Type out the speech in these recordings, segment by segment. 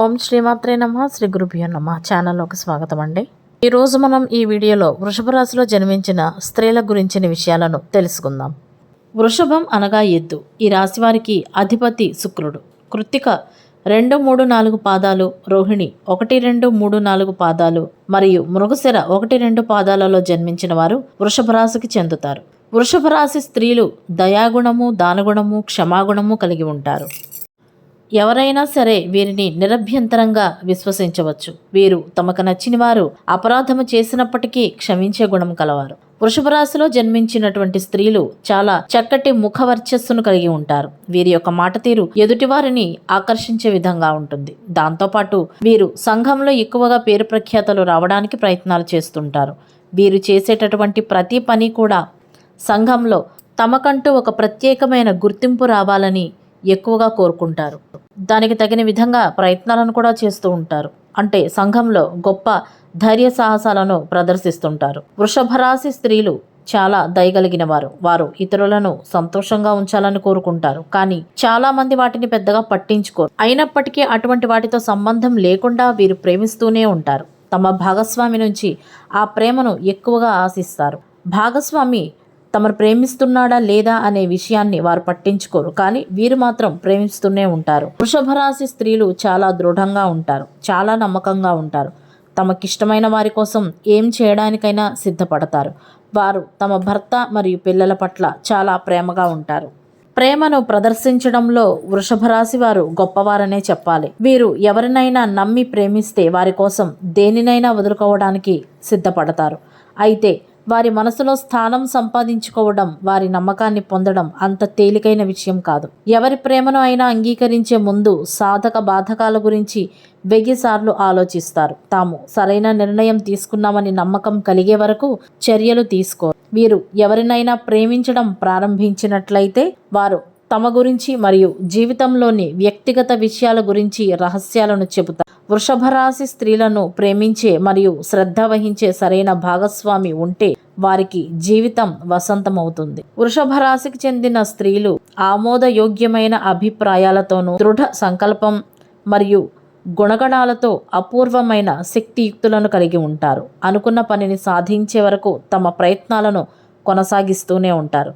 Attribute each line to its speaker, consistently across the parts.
Speaker 1: ఓం శ్రీమాత్రే నమ శ్రీ గురుభ్యో నమ. ఛానల్లోకి స్వాగతం అండి. ఈరోజు మనం ఈ వీడియోలో వృషభ రాశిలో జన్మించిన స్త్రీల గురించిన విషయాలను తెలుసుకుందాం. వృషభం అనగా ఎద్దు. ఈ రాశి వారికి అధిపతి శుక్రుడు. కృత్తిక రెండు మూడు నాలుగు పాదాలు రోహిణి ఒకటి రెండు మూడు నాలుగు పాదాలు మరియు మృగశిర ఒకటి రెండు పాదాలలో జన్మించిన వారు వృషభ రాశికి చెందుతారు. వృషభ రాశి స్త్రీలు దయాగుణము దానగుణము క్షమాగుణము కలిగి ఉంటారు. ఎవరైనా సరే వీరిని నిరభ్యంతరంగా విశ్వసించవచ్చు. వీరు తమకు నచ్చిన వారు అపరాధము చేసినప్పటికీ క్షమించే గుణం కలవారు. వృషభ రాశిలో జన్మించినటువంటి స్త్రీలు చాలా చక్కటి ముఖ వర్చస్సును కలిగి ఉంటారు. వీరి యొక్క మాట తీరు ఎదుటివారిని ఆకర్షించే విధంగా ఉంటుంది. దాంతోపాటు వీరు సంఘంలో ఎక్కువగా పేరు ప్రఖ్యాతలు రావడానికి ప్రయత్నాలు చేస్తుంటారు. వీరు చేసేటటువంటి ప్రతి పని కూడా సంఘంలో తమకంటూ ఒక ప్రత్యేకమైన గుర్తింపు రావాలని ఎక్కువగా కోరుకుంటారు. దానికి తగిన విధంగా ప్రయత్నాలను కూడా చేస్తూ ఉంటారు. అంటే సంఘంలో గొప్ప ధైర్య సాహసాలను ప్రదర్శిస్తుంటారు. వృషభరాశి స్త్రీలు చాలా దయగలిగిన వారు వారు ఇతరులను సంతోషంగా ఉంచాలని కోరుకుంటారు. కానీ చాలా మంది వాటిని పెద్దగా పట్టించుకోరు. అయినప్పటికీ అటువంటి వాటితో సంబంధం లేకుండా వీరు ప్రేమిస్తూనే ఉంటారు. తమ భాగస్వామి నుంచి ఆ ప్రేమను ఎక్కువగా ఆశిస్తారు. భాగస్వామి తమరు ప్రేమిస్తున్నాడా లేదా అనే విషయాన్ని వారు పట్టించుకోరు కానీ వీరు మాత్రం ప్రేమిస్తూనే ఉంటారు. వృషభ రాశి స్త్రీలు చాలా దృఢంగా ఉంటారు చాలా నమ్మకంగా ఉంటారు. తమకిష్టమైన వారి కోసం ఏం చేయడానికైనా సిద్ధపడతారు. వారు తమ భర్త మరియు పిల్లల పట్ల చాలా ప్రేమగా ఉంటారు. ప్రేమను ప్రదర్శించడంలో వృషభ రాశి వారు గొప్పవారనే చెప్పాలి. వీరు ఎవరినైనా నమ్మి ప్రేమిస్తే వారి కోసం దేనినైనా వదులుకోవడానికి సిద్ధపడతారు. అయితే వారి మనసులో స్థానం సంపాదించుకోవడం వారి నమ్మకాన్ని పొందడం అంత తేలికైన విషయం కాదు. ఎవరి ప్రేమను అయినా అంగీకరించే ముందు సాధక బాధకాల గురించి వెయ్యిసార్లు ఆలోచిస్తారు. తాము సరైన నిర్ణయం తీసుకున్నామని నమ్మకం కలిగే వరకు చర్యలు తీసుకో వీరు ఎవరినైనా ప్రేమించడం ప్రారంభించినట్లయితే వారు తమ గురించి మరియు జీవితంలోని వ్యక్తిగత విషయాల గురించి రహస్యాలను చెబుతారు. వృషభరాశి స్త్రీలను ప్రేమించే మరియు శ్రద్ధ వహించే సరైన భాగస్వామి ఉంటే వారికి జీవితం వసంతమవుతుంది. వృషభ రాశికి చెందిన స్త్రీలు ఆమోదయోగ్యమైన అభిప్రాయాలతోనూ దృఢ సంకల్పం మరియు గుణగణాలతో అపూర్వమైన శక్తియుక్తులను కలిగి ఉంటారు. అనుకున్న పనిని సాధించే వరకు తమ ప్రయత్నాలను కొనసాగిస్తూనే ఉంటారు.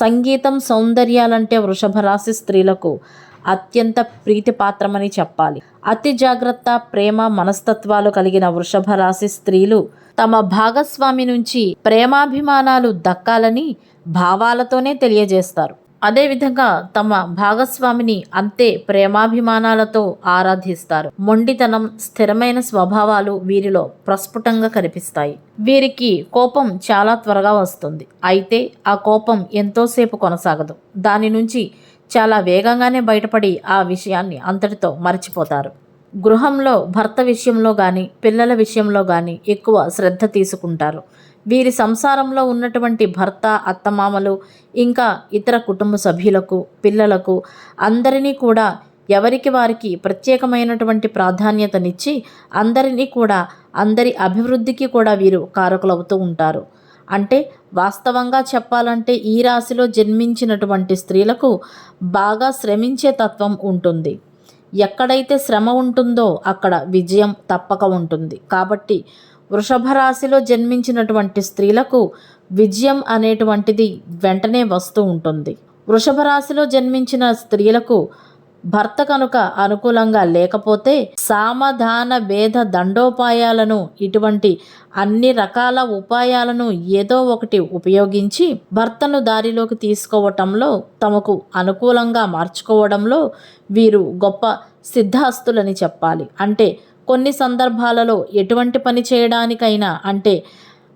Speaker 1: సంగీతం సౌందర్యాలంటే వృషభ రాశి స్త్రీలకు అత్యంత ప్రీతిపాత్రమని చెప్పాలి. అతి జాగ్రత్త ప్రేమ మనస్తత్వాలు కలిగిన వృషభ రాశి స్త్రీలు తమ భాగస్వామి నుంచి ప్రేమాభిమానాలు దక్కాలని భావాలతోనే తెలియజేస్తారు. అదేవిధంగా తమ భాగస్వామిని అంతే ప్రేమాభిమానాలతో ఆరాధిస్తారు. మొండితనం స్థిరమైన స్వభావాలు వీరిలో ప్రస్ఫుటంగా కనిపిస్తాయి. వీరికి కోపం చాలా త్వరగా వస్తుంది. అయితే ఆ కోపం ఎంతోసేపు కొనసాగదు. దాని నుంచి చాలా వేగంగానే బయటపడి ఆ విషయాన్ని అంతటితో మర్చిపోతారు. గృహంలో భర్త విషయంలో కానీ పిల్లల విషయంలో కానీ ఎక్కువ శ్రద్ధ తీసుకుంటారు. వీరి సంసారంలో ఉన్నటువంటి భర్త అత్తమామలు ఇంకా ఇతర కుటుంబ సభ్యులకు పిల్లలకు అందరినీ కూడా ఎవరికి వారికి ప్రత్యేకమైనటువంటి ప్రాధాన్యతనిచ్చి అందరినీ కూడా అందరి అభివృద్ధికి కూడా వీరు కారకులవుతూ ఉంటారు. అంటే వాస్తవంగా చెప్పాలంటే ఈ రాశిలో జన్మించినటువంటి స్త్రీలకు బాగా శ్రమించే తత్వం ఉంటుంది. ఎక్కడైతే శ్రమ ఉంటుందో అక్కడ విజయం తప్పక ఉంటుంది. కాబట్టి వృషభ రాశిలో జన్మించినటువంటి స్త్రీలకు విజయం అనేటువంటిది వెంటనే వస్తూ ఉంటుంది. వృషభ రాశిలో జన్మించిన స్త్రీలకు భర్త కనుక అనుకూలంగా లేకపోతే సామధాన భేద దండోపాయాలను ఇటువంటి అన్ని రకాల ఉపాయాలను ఏదో ఒకటి ఉపయోగించి భర్తను దారిలోకి తీసుకోవటంలో తమకు అనుకూలంగా మార్చుకోవడంలో వీరు గొప్ప సిద్ధాస్తులని చెప్పాలి. అంటే కొన్ని సందర్భాలలో ఎటువంటి పని చేయడానికైనా అంటే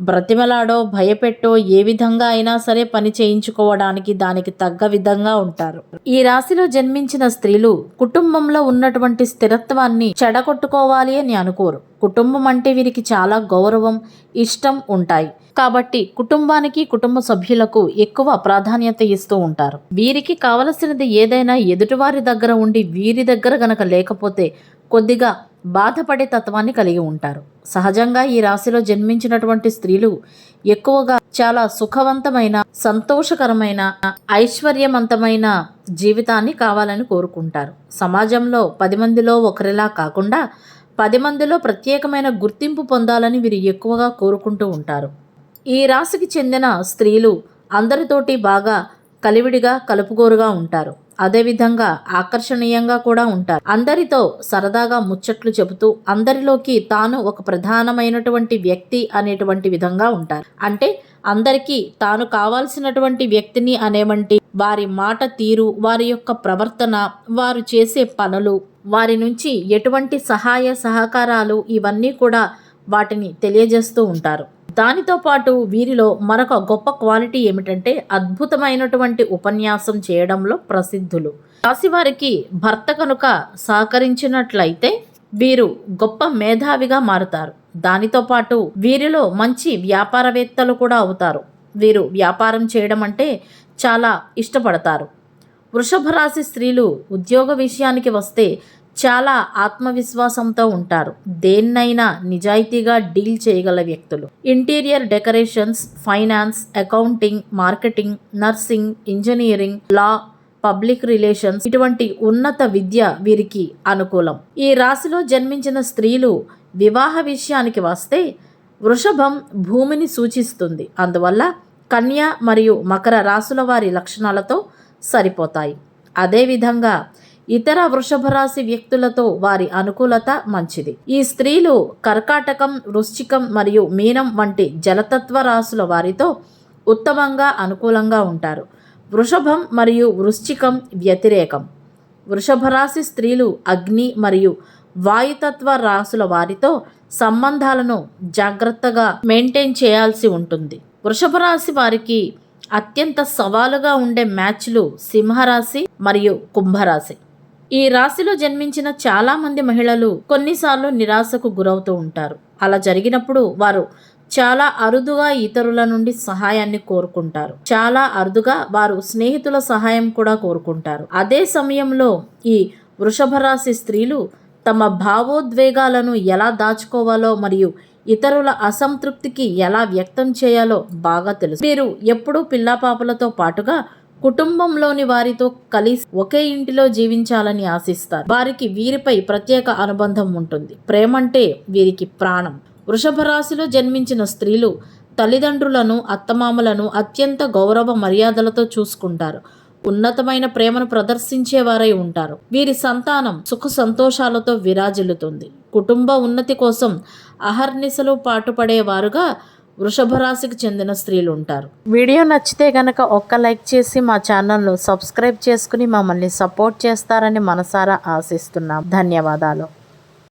Speaker 1: బ్రతిమలాడో భయపెట్టో ఏ విధంగా అయినా సరే పని చేయించుకోవడానికి దానికి తగ్గ విధంగా ఉంటారు. ఈ రాశిలో జన్మించిన స్త్రీలు కుటుంబంలో ఉన్నటువంటి స్థిరత్వాన్ని చెడగొట్టుకోవాలి అని అనుకోరు. కుటుంబం అంటే వీరికి చాలా గౌరవం ఇష్టం ఉంటాయి. కాబట్టి కుటుంబానికి కుటుంబ సభ్యులకు ఎక్కువ ప్రాధాన్యత ఇస్తూ ఉంటారు. వీరికి కావలసినది ఏదైనా ఎదుటివారి దగ్గర ఉండి వీరి దగ్గర గనక లేకపోతే కొద్దిగా బాధపడే తత్వాన్ని కలిగి ఉంటారు. సహజంగా ఈ రాశిలో జన్మించినటువంటి స్త్రీలు ఎక్కువగా చాలా సుఖవంతమైన సంతోషకరమైన ఐశ్వర్యవంతమైన జీవితాన్ని కావాలని కోరుకుంటారు. సమాజంలో పది మందిలో ఒకరిలా కాకుండా పది మందిలో ప్రత్యేకమైన గుర్తింపు పొందాలని వీరు ఎక్కువగా కోరుకుంటూ ఉంటారు. ఈ రాశికి చెందిన స్త్రీలు అందరితోటి బాగా కలివిడిగా కలుపుగోరుగా ఉంటారు. అదేవిధంగా ఆకర్షణీయంగా కూడా ఉంటారు. అందరితో సరదాగా ముచ్చట్లు చెబుతూ అందరిలోకి తాను ఒక ప్రధానమైనటువంటి వ్యక్తి అనేటువంటి విధంగా ఉంటారు. అంటే అందరికీ తాను కావాల్సినటువంటి వ్యక్తిని అనేవంటి వారి మాట తీరు వారి యొక్క ప్రవర్తన వారు చేసే పనులు వారి నుంచి ఎటువంటి సహాయ సహకారాలు ఇవన్నీ కూడా వాటిని తెలియజేస్తూ ఉంటారు. దానితో పాటు వీరిలో మరొక గొప్ప క్వాలిటీ ఏమిటంటే అద్భుతమైనటువంటి ఉపన్యాసం చేయడంలో ప్రసిద్ధులు. రాశివారికి భర్త కనుక సహకరించినట్లయితే వీరు గొప్ప మేధావిగా మారుతారు. దానితో పాటు వీరిలో మంచి వ్యాపారవేత్తలు కూడా అవుతారు. వీరు వ్యాపారం చేయడం అంటే చాలా ఇష్టపడతారు. వృషభ రాశి స్త్రీలు ఉద్యోగ విషయానికి వస్తే చాలా ఆత్మవిశ్వాసంతో ఉంటారు. దేన్నైనా నిజాయితీగా డీల్ చేయగల వ్యక్తులు. Interior decorations finance accounting marketing nursing engineering law public relations ఇటువంటి ఉన్నత విద్య వీరికి అనుకూలం. ఈ రాశిలో జన్మించిన స్త్రీలు వివాహ విషయానికి వస్తే వృషభం భూమిని సూచిస్తుంది. అందువల్ల కన్య మరియు మకర రాశుల వారి లక్షణాలతో సరిపోతాయి. అదేవిధంగా ఇతర వృషభ రాశి వ్యక్తులతో వారి అనుకూలత మంచిది. ఈ స్త్రీలు కర్కాటకం వృశ్చికం మరియు మీనం వంటి జలతత్వ రాశుల వారితో ఉత్తమంగా అనుకూలంగా ఉంటారు. వృషభం మరియు వృశ్చికం వ్యతిరేకం. వృషభ రాశి స్త్రీలు అగ్ని మరియు వాయుతత్వ రాశుల వారితో సంబంధాలను జాగ్రత్తగా మెయింటైన్ చేయాల్సి ఉంటుంది. వృషభ రాశి వారికి అత్యంత సవాలుగా ఉండే మ్యాచ్లు సింహరాశి మరియు కుంభరాశి. ఈ రాశిలో జన్మించిన చాలా మంది మహిళలు కొన్నిసార్లు నిరాశకు గురవుతూ ఉంటారు. అలా జరిగినప్పుడు వారు చాలా అరుదుగా ఇతరుల నుండి సహాయాన్ని కోరుకుంటారు. చాలా అరుదుగా వారు స్నేహితుల సహాయం కూడా కోరుకుంటారు. అదే సమయంలో ఈ వృషభ రాశి స్త్రీలు తమ భావోద్వేగాలను ఎలా దాచుకోవాలో మరియు ఇతరుల అసంతృప్తికి ఎలా వ్యక్తం చేయాలో బాగా తెలుసు. మీరు ఎప్పుడూ పిల్లాపాపలతో పాటుగా కుటుంబంలోని వారితో కలిసి ఒకే ఇంటిలో జీవించాలని ఆశిస్తారు. వారికి వీరిపై ప్రత్యేక అనుబంధం ఉంటుంది. ప్రేమంటే వీరికి ప్రాణం. వృషభ రాశిలో జన్మించిన స్త్రీలు తల్లిదండ్రులను అత్తమామలను అత్యంత గౌరవ మర్యాదలతో చూసుకుంటారు. ఉన్నతమైన ప్రేమను ప్రదర్శించేవారై ఉంటారు. వీరి సంతానం సుఖ సంతోషాలతో విరాజిల్లుతుంది. కుటుంబ ఉన్నతి కోసం అహర్నిశలు పాటుపడేవారుగా వృషభ రాశికి చెందిన స్త్రీలు ఉంటారు. వీడియో నచ్చితే గనక ఒక్క లైక్ చేసి మా ఛానల్ను సబ్స్క్రైబ్ చేసుకుని మమ్మల్ని సపోర్ట్ చేస్తారని మనసారా ఆశిస్తున్నాం. ధన్యవాదాలు.